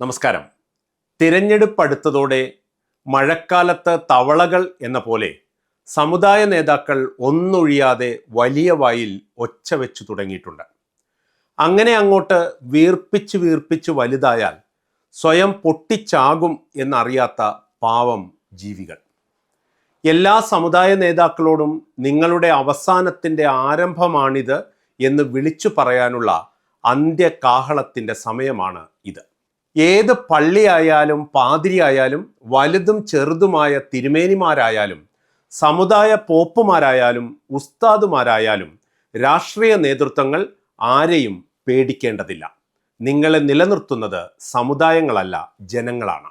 നമസ്കാരം. തിരഞ്ഞെടുപ്പ് അടുത്തതോടെ മഴക്കാലത്ത് തവളകൾ എന്ന പോലെ സമുദായ നേതാക്കൾ ഒന്നൊഴിയാതെ വലിയ വായിൽ ഒച്ച വെച്ചു തുടങ്ങിയിട്ടുണ്ട്. അങ്ങനെ അങ്ങോട്ട് വീർപ്പിച്ച് വീർപ്പിച്ച് വലുതായാൽ സ്വയം പൊട്ടിച്ചാകും എന്നറിയാത്ത പാവം ജീവികൾ. എല്ലാ സമുദായ നേതാക്കളോടും നിങ്ങളുടെ അവസാനത്തിന്റെ ആരംഭമാണിത് എന്ന് വിളിച്ചു പറയാനുള്ള അന്ത്യകാഹളത്തിന്റെ സമയമാണ് ഇത്. ഏത് പള്ളിയായാലും പാതിരിയായാലും വലുതും ചെറുതുമായ തിരുമേനിമാരായാലും സമുദായ പോപ്പുമാരായാലും ഉസ്താദുമാരായാലും രാഷ്ട്രീയ നേതൃത്വങ്ങൾ ആരെയും പേടിക്കേണ്ടതില്ല. നിങ്ങളെ നിലനിർത്തുന്നത് സമുദായങ്ങളല്ല ജനങ്ങളാണ്.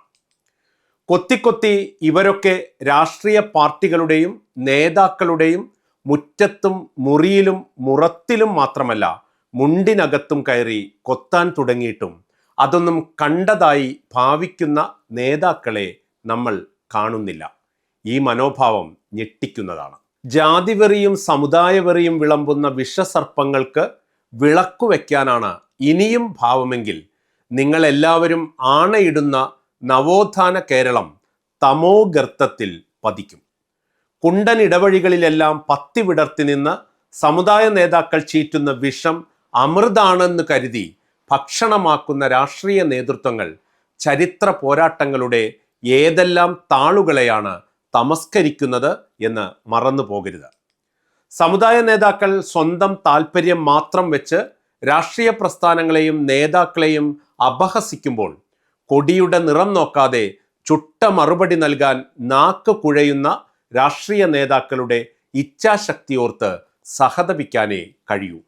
കൊത്തിക്കൊത്തി ഇവരൊക്കെ രാഷ്ട്രീയ പാർട്ടികളുടെയും നേതാക്കളുടെയും മുറ്റത്തും മുറിയിലും മുറത്തിലും മാത്രമല്ല മുണ്ടിനകത്തും കയറി കൊത്താൻ തുടങ്ങിയിട്ടും അതൊന്നും കണ്ടതായി ഭാവിക്കുന്ന നേതാക്കളെ നമ്മൾ കാണുന്നില്ല. ഈ മനോഭാവം ഞെട്ടിക്കുന്നതാണ്. ജാതിവെറിയും സമുദായവെറിയും വിളമ്പുന്ന വിഷസർപ്പങ്ങൾക്ക് വിളക്കു വയ്ക്കാനാണ് ഇനിയും ഭാവമെങ്കിൽ നിങ്ങളെല്ലാവരും ആണയിടുന്ന നവോത്ഥാന കേരളം തമോഗർത്തത്തിൽ പതിക്കും. കുണ്ടൻ ഇടവഴികളിലെല്ലാം പത്തി വിടർത്തി നിന്ന് സമുദായ നേതാക്കൾ ചീറ്റുന്ന വിഷം അമൃതാണെന്ന് കരുതി ഭക്ഷണമാക്കുന്ന രാഷ്ട്രീയ നേതൃത്വങ്ങൾ ചരിത്ര പോരാട്ടങ്ങളുടെ ഏതെല്ലാം താളുകളെയാണ് തമസ്കരിക്കുന്നത് എന്ന് മറന്നു പോകരുത്. സമുദായ നേതാക്കൾ സ്വന്തം താല്പര്യം മാത്രം വെച്ച് രാഷ്ട്രീയ പ്രസ്ഥാനങ്ങളെയും നേതാക്കളെയും അപഹസിക്കുമ്പോൾ കൊടിയുടെ നിറം നോക്കാതെ ചുട്ട മറുപടി നൽകാൻ നാക്ക് കുഴയുന്ന രാഷ്ട്രീയ നേതാക്കളുടെ ഇച്ഛാശക്തിയോർത്ത് സഹതപിക്കാനേ കഴിയൂ.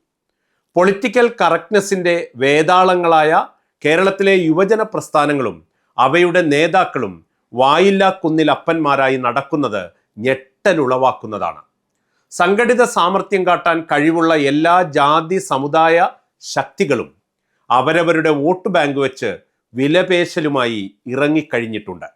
പൊളിറ്റിക്കൽ കറക്റ്റ്നെസ്സിന്റെ വേതാളങ്ങളായ കേരളത്തിലെ യുവജന പ്രസ്ഥാനങ്ങളും അവയുടെ നേതാക്കളും വായില്ലാ കുന്നിലപ്പന്മാരായി നടക്കുന്നത് ഞെട്ടലുളവാക്കുന്നതാണ് സംഘടിത സാമർഥ്യം കാട്ടാൻ കഴിവുള്ള എല്ലാ ജാതി സമുദായ ശക്തികളും അവരവരുടെ വോട്ട് ബാങ്ക് വെച്ച് വിലപേശലുമായി ഇറങ്ങിക്കഴിഞ്ഞിട്ടുണ്ട്.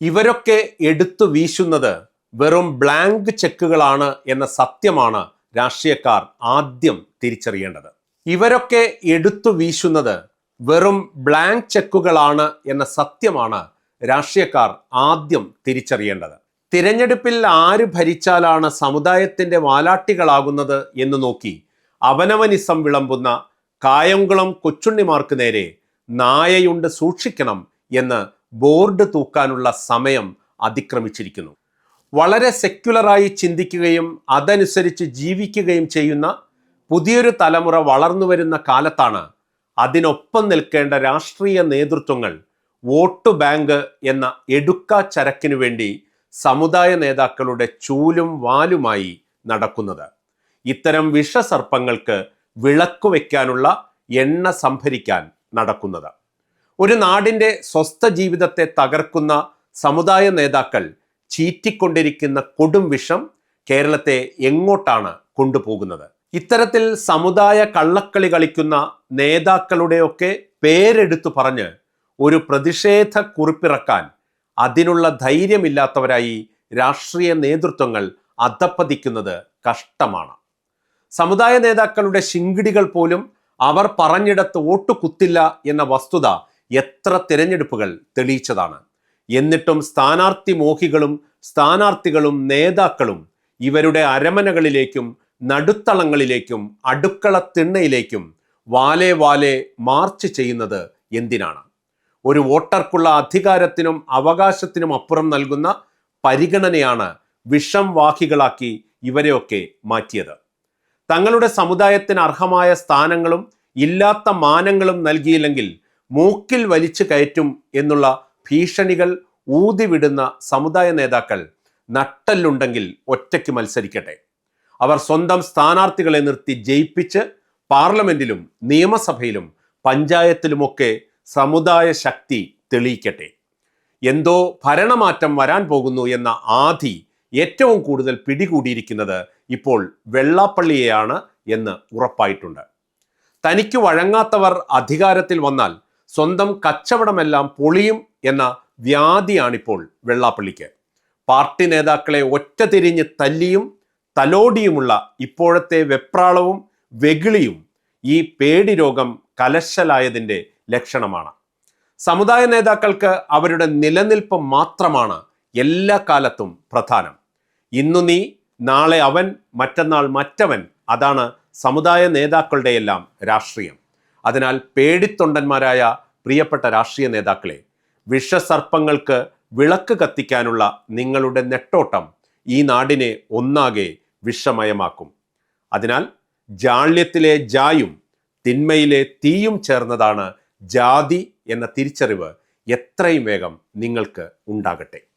ഇവരൊക്കെ എടുത്തു വീശുന്നത് വെറും ബ്ലാങ്ക് ചെക്കുകളാണ് എന്ന സത്യമാണ് രാഷ്ട്രീയക്കാർ ആദ്യം തിരിച്ചറിയേണ്ടത്. ഇവരൊക്കെ എടുത്തു വീശുന്നത് വെറും ബ്ലാങ്ക് ചെക്കുകളാണ് എന്ന സത്യമാണ് രാഷ്ട്രീയക്കാർ ആദ്യം തിരിച്ചറിയേണ്ടത്. തിരഞ്ഞെടുപ്പിൽ ആര് ഭരിച്ചാലാണ് സമുദായത്തിന്റെ വാലാട്ടികളാകുന്നത് എന്ന് നോക്കി അവനവനിസം വിളമ്പുന്ന കായംകുളം കൊച്ചുണ്ണിമാർക്ക് നേരെ നായയുണ്ട് സൂക്ഷിക്കണം എന്ന് ബോർഡ് തൂക്കാനുള്ള സമയം അതിക്രമിച്ചിരിക്കുന്നു. വളരെ സെക്യുലറായി ചിന്തിക്കുകയും അതനുസരിച്ച് ജീവിക്കുകയും ചെയ്യുന്ന പുതിയൊരു തലമുറ വളർന്നു വരുന്ന കാലത്താണ് അതിനൊപ്പം നിൽക്കേണ്ട രാഷ്ട്രീയ നേതൃത്വങ്ങൾ വോട്ട് ബാങ്ക് എന്ന എടുക്ക ചരക്കിനു വേണ്ടി സമുദായ നേതാക്കളുടെ ചൂലും വാലുമായി നടക്കുന്നത്. ഇത്തരം വിഷസർപ്പങ്ങൾക്ക് വിളക്ക് വയ്ക്കാനുള്ള എണ്ണ സംഭരിക്കാൻ നടക്കുന്നത്. ഒരു നാടിന്റെ സ്വസ്ഥ ജീവിതത്തെ തകർക്കുന്ന സമുദായ നേതാക്കൾ ചീറ്റിക്കൊണ്ടിരിക്കുന്ന കൊടും വിഷം കേരളത്തെ എങ്ങോട്ടാണ് കൊണ്ടുപോകുന്നത്? ഇത്തരത്തിൽ സമുദായ കള്ളക്കളി കളിക്കുന്ന നേതാക്കളുടെയൊക്കെ പേരെടുത്തു പറഞ്ഞ് ഒരു പ്രതിഷേധ കുറിപ്പിറക്കാൻ അതിനുള്ള ധൈര്യമില്ലാത്തവരായി രാഷ്ട്രീയ നേതൃത്വങ്ങൾ അധപ്പതിക്കുന്നത് കഷ്ടമാണ്. സമുദായ നേതാക്കളുടെ ശിങ്കിടികൾ പോലും അവർ പറഞ്ഞിടത്ത് ഓട്ടുകുത്തില്ല എന്ന വസ്തുത എത്ര തിരഞ്ഞെടുപ്പുകൾ തെളിയിച്ചതാണ്. എന്നിട്ടും സ്ഥാനാർത്ഥി മോഹികളും സ്ഥാനാർത്ഥികളും നേതാക്കളും ഇവരുടെ അരമനകളിലേക്കും നടുത്തളങ്ങളിലേക്കും അടുക്കള തിണ്ണയിലേക്കും വാലെ വാലെ മാർച്ച് ചെയ്യുന്നത് എന്തിനാണ്? ഒരു വോട്ടർക്കുള്ള അധികാരത്തിനും അവകാശത്തിനും അപ്പുറം നൽകുന്ന പരിഗണനയാണ് വിഷം വാഹികളാക്കി ഇവരെയൊക്കെ മാറ്റിയത്. തങ്ങളുടെ സമുദായത്തിന് അർഹമായ സ്ഥാനങ്ങളും ഇല്ലാത്ത മാനങ്ങളും നൽകിയില്ലെങ്കിൽ മൂക്കിൽ വലിച്ചു കയറ്റും എന്നുള്ള ഭീഷണികൾ ഊതിവിടുന്ന സമുദായ നേതാക്കൾ നട്ടല്ലുണ്ടെങ്കിൽ ഒറ്റയ്ക്ക് മത്സരിക്കട്ടെ. അവർ സ്വന്തം സ്ഥാനാർത്ഥികളെ നിർത്തി ജയിപ്പിച്ച് പാർലമെന്റിലും നിയമസഭയിലും പഞ്ചായത്തിലുമൊക്കെ സമുദായ ശക്തി തെളിയിക്കട്ടെ. എന്തോ ഭരണമാറ്റം വരാൻ പോകുന്നു എന്ന ആധി ഏറ്റവും കൂടുതൽ പിടികൂടിയിരിക്കുന്നത് ഇപ്പോൾ വെള്ളാപ്പള്ളിയെയാണ് എന്ന് ഉറപ്പായിട്ടുണ്ട്. തനിക്ക് വഴങ്ങാത്തവർ അധികാരത്തിൽ വന്നാൽ സ്വന്തം കച്ചവടമെല്ലാം പൊളിയും എന്ന വ്യാധിയാണിപ്പോൾ വെള്ളാപ്പള്ളിക്ക്. പാർട്ടി നേതാക്കളെ ഒറ്റ തിരിഞ്ഞ് തല്ലിയും തലോടിയുമുള്ള ഇപ്പോഴത്തെ വെപ്രാളവും വെകിളിയും ഈ പേടി രോഗം കലശലായതിന്റെ ലക്ഷണമാണ്. സമുദായ നേതാക്കൾക്ക് അവരുടെ നിലനിൽപ്പ് മാത്രമാണ് എല്ലാ കാലത്തും പ്രധാനം. ഇന്നു നീ നാളെ അവൻ മറ്റന്നാൾ മറ്റവൻ അതാണ് സമുദായ നേതാക്കളുടെയെല്ലാം രാഷ്ട്രീയം. അതിനാൽ പേടിത്തൊണ്ടന്മാരായ പ്രിയപ്പെട്ട രാഷ്ട്രീയ നേതാക്കളെ വിഷസർപ്പങ്ങൾക്ക് വിളക്ക് കത്തിക്കാനുള്ള നിങ്ങളുടെ നെട്ടോട്ടം ഈ നാടിനെ ഒന്നാകെ വിഷമയമാക്കും. അതിനാൽ ജാള്യത്തിലെ ജായും തിന്മയിലെ തീയും ചേർന്നതാണ് ജാതി എന്ന തിരിച്ചറിവ് എത്രയും വേഗം നിങ്ങൾക്ക് ഉണ്ടാകട്ടെ.